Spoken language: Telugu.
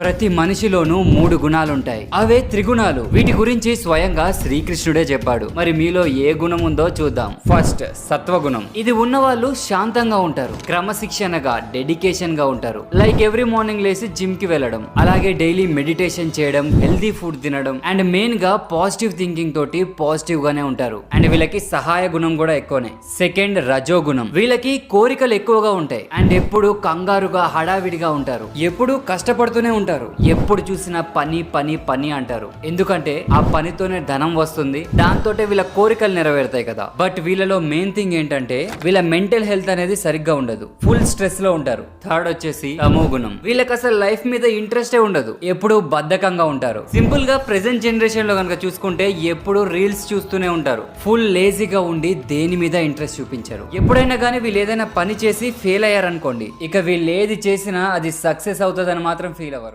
ప్రతి మనిషిలోనూ మూడు గుణాలుంటాయి. అవే త్రిగుణాలు. వీటి గురించి స్వయంగా శ్రీకృష్ణుడే చెప్పాడు. మరి మీలో ఏ గుణం ఉందో చూద్దాం. ఫస్ట్ సత్వగుణం. ఇది ఉన్న వాళ్ళు శాంతంగా ఉంటారు. క్రమశిక్షణగా డెడికేషన్గా ఉంటారు. లైక్ ఎవ్రీ మార్నింగ్ లేసి జిమ్కి వెళ్ళడం. అలాగే డైలీ మెడిటేషన్ చేయడం హెల్దీ ఫుడ్ తినడం. అండ్ మెయిన్గా పాజిటివ్ థింకింగ్ తోటి పాజిటివ్ గానే ఉంటారు. అండ్ వీళ్ళకి సహాయ గుణం కూడా ఎక్కువనే. సెకండ్ రజో గుణం వీళ్ళకి కోరికలు ఎక్కువగా ఉంటాయి. అండ్ ఎప్పుడు కంగారుగా హడావిడిగా ఉంటారు. ఎప్పుడు కష్టపడుతూనే ఉంటారు. ఎప్పుడు చూసినా పని పని పని అంటారు. ఎందుకంటే ఆ పనితోనే ధనం వస్తుంది. దాంతో వీళ్ళ కోరికలు నెరవేరుతాయి కదా. బట్ వీళ్ళలో మెయిన్ థింగ్ ఏంటంటే వీళ్ళ మెంటల్ హెల్త్ అనేది సరిగ్గా ఉండదు. ఫుల్ స్ట్రెస్లో ఉంటారు. థర్డ్ వచ్చేసి తమో గుణం. వీళ్ళకి అసలు లైఫ్ మీద ఇంట్రెస్టే ఉండదు. ఎప్పుడు బద్ధకంగా ఉంటారు. సింపుల్గా ప్రెసెంట్ జనరేషన్లో కనుక చూసుకుంటే ఎప్పుడు రీల్స్ చూస్తూనే ఉంటారు. ఫుల్ లేజీగా ఉండి దేని మీద ఇంట్రెస్ట్ చూపించారు. ఎప్పుడైనా కానీ వీళ్ళు ఏదైనా పని చేసి ఫెయిల్ అయ్యారనుకోండి ఇక వీళ్ళు ఏది చేసినా అది సక్సెస్ అవుతుందని మాత్రం ఫీల్ అవ్వరు.